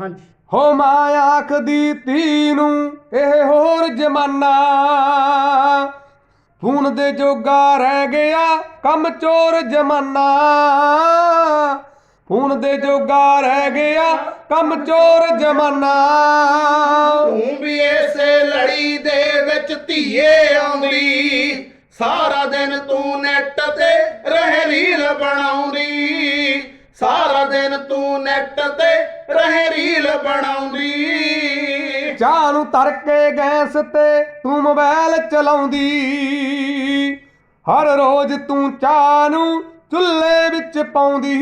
ਹਾਂਜੀ। ਹੋ ਮਾਂ ਆਖਦੀ ਧੀ ਨੂੰ ਇਹ ਹੋਰ ਜਮਾਨਾ। ਫੋਨ ਦੇ ਜੋਗਾ ਰਹਿ ਗਿਆ ਕੰਮ ਚੋਰ ਜਮਾਨਾ। ਫੋਨ ਦੇ ਜੋਗਾ ਰਹਿ ਗਿਆ ਕੰਮ ਚੋਰ ਜਮਾਨਾ। ਤੂੰ ਵੀ ਇਸੇ ਲੜੀ ਦੇ ਵਿੱਚ ਧੀਏ ਆਉਂਦੀ ਸਾਰਾ ਦਿਨ ਤੂੰ ਨੈਟ ਤੇ ਰਹਿ ਰੀਲ ਬਣਾਉਂਦੀ ਸਾਰਾ ਦਿਨ ਤੂੰ ਨੈਟ ਤੇ ਰਹਿ ਰੀਲ ਬਣਾਉਂਦੀ। ਚਾਹ ਨੂੰ ਤਰ ਕੇ ਗੈਸ ਤੇ ਤੂੰ ਮੋਬਾਈਲ ਚਲਾਉਂਦੀ। ਹਰ ਰੋਜ਼ ਤੂੰ ਚਾਹ ਨੂੰ ਚੁੱਲ੍ਹੇ ਵਿੱਚ ਪਾਉਂਦੀ।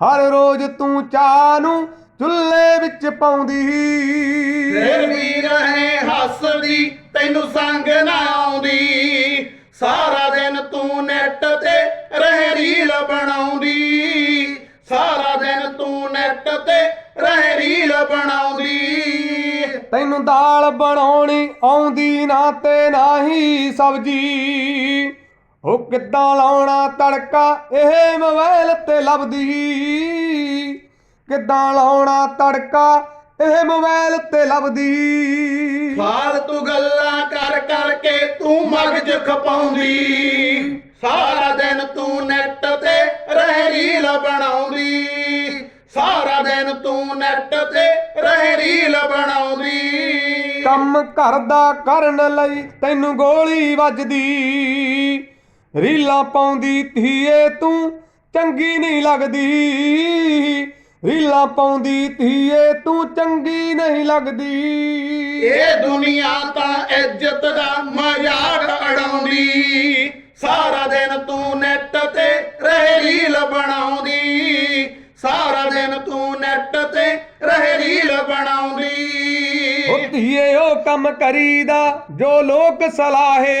ਹਰ ਰੋਜ਼ ਤੂੰ ਚਾਹ ਨੂੰ ਚੁੱਲ੍ਹੇ ਵਿੱਚ ਪਾਉਂਦੀ। ਫਿਰ ਵੀ ਰਹੇ ਹੱਸਦੀ ਤੈਨੂੰ ਸੰਗ ਨਾ ਆਉਂਦੀ। ਸਾਰਾ ਦਿਨ ਤੂੰ ਨੈਟ ਤੇ ਰਹਿ ਰੀਲ ਬਣਾਉਂਦੀ। ਤੇ ਰਹਿ ਰੀਲ ਬਣਾਉਂਦੀ। ਤੈਨੂੰ ਦਾਲ ਬਣਾਉਣੀ ਆਉਂਦੀ ਨਾ ਤੇ ਨਾਹੀ ਸਬਜੀ। ਉਹ ਕਿੱਦਾਂ ਲਾਉਣਾ ਤੜਕਾ ਇਹ ਮੋਬਾਈਲ ਤੇ ਲੱਭਦੀ। ਕਿੱਦਾਂ ਲਾਉਣਾ ਤੜਕਾ ਇਹ ਮੋਬਾਈਲ ਤੇ ਲੱਭਦੀ। ਫਾਲਤੂ ਗੱਲਾਂ ਕਰ ਕਰਕੇ ਤੂੰ ਮਗਜ ਖਪਾਉਂਦੀ। ਸਾਰਾ ਦਿਨ ਤੂੰ ਨੈਟ ਤੇ ਰਹਿ ਰੀਲ ਬਣਾਉਂਦੀ। ਨੈਟ ਤੇ ਰਹਿ ਰੀਲ ਬਣਾਉਂਦੀ। ਕੰਮ ਘਰ ਦਾ ਕਰਨ ਲਈ ਤੈਨੂੰ ਗੋਲੀ ਵੱਜਦੀ। ਰੀਲਾਂ ਪਾਉਂਦੀ ਧੀਏ ਤੂੰ ਚੰਗੀ ਨਹੀਂ ਲੱਗਦੀ। ਰੀਲਾਂ ਪਾਉਂਦੀ ਧੀਏ ਤੂੰ ਚੰਗੀ ਨਹੀਂ ਲੱਗਦੀ। ਇਹ ਦੁਨੀਆ ਤਾਂ ਇੱਜ਼ਤ ਦਾ ਮਜ਼ਾਕ ਅੜਾਉਂਦੀ ਸਾਰਾ ਦਿਨ ਤੂੰ ਨੈਟ ਤੇ ਰਹਿ ਰੀਲ ਬਣਾਉਂਦੀ। ਧੀਏ, ਉਹ ਕੰਮ ਕਰੀਦਾ ਜੋ ਲੋਕ ਸਲਾਹੇ।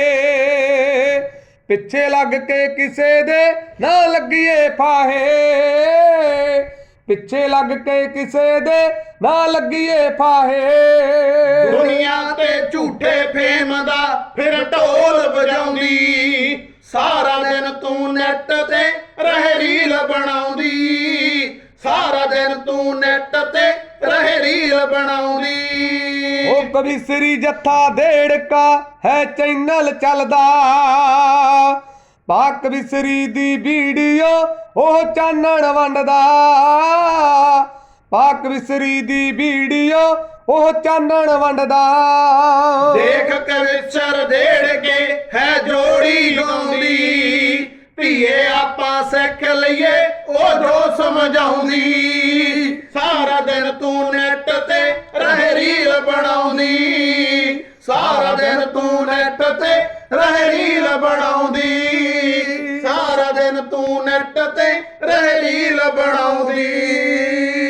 ਪਿੱਛੇ ਲੱਗ ਕੇ ਕਿਸੇ ਦੇ ਨਾ ਲੱਗੀਏ ਫਾਹੇ। ਪਿੱਛੇ ਲੱਗ ਕੇ ਕਿਸੇ ਦੇ ਨਾ ਲੱਗੀਏ ਫਾਹੇ। ਦੁਨੀਆ ਤੇ ਝੂਠੇ ਫੇਮ ਦਾ ਫਿਰ ਢੋਲ ਵਜਾਉਂਦੀ। ਸਾਰਾ ਦਿਨ ਤੂੰ ਨੈਟ ਤੇ ਰਹਿ ਰੀਲ ਬਣਾਉਂਦੀ। ਸਾਰਾ ਦਿਨ ਤੂੰ ਨੈਟ ਤੇ ਰਹਿ ਰੀਲ ਬਣਾਉਂਦੀ। ਕਵਿਸਰੀ ਜੱਥਾ ਦੇੜਕਾ ਹੈ ਚੈਨਲ ਚੱਲਦਾ। ਪਾਕ ਵਿਸਰੀ ਦੀ ਵੀਡੀਓ ਉਹ ਚਾਨਣ ਵੰਡਦਾ। ਪਾਕ ਵਿਸਰੀ ਦੀ ਵੀਡੀਓ ਉਹ ਚਾਨਣ ਵੰਡਦਾ। ਦੇਖ ਕਵਿਚਰ ਦੇੜ ਕੇ ਹੈ ਜੋੜੀ ਗਾਉਂਦੀ ਧੀਏ ਆਪਾਂ ਸਿੱਖ ਲਈਏ, ਉਹ ਜੋ ਸਮਝਾਉਂਦੀ। ਬਣਾਉਂਦੀ। ਸਾਰਾ ਦਿਨ ਤੂੰ ਨੈਟ ਤੇ ਰਹਿਰੀਲ ਬਣਾਉਂਦੀ। ਸਾਰਾ ਦਿਨ ਤੂੰ ਨੈਟ ਤੇ ਰਹਿ ਰੀਲ ਬਣਾਉਂਦੀ।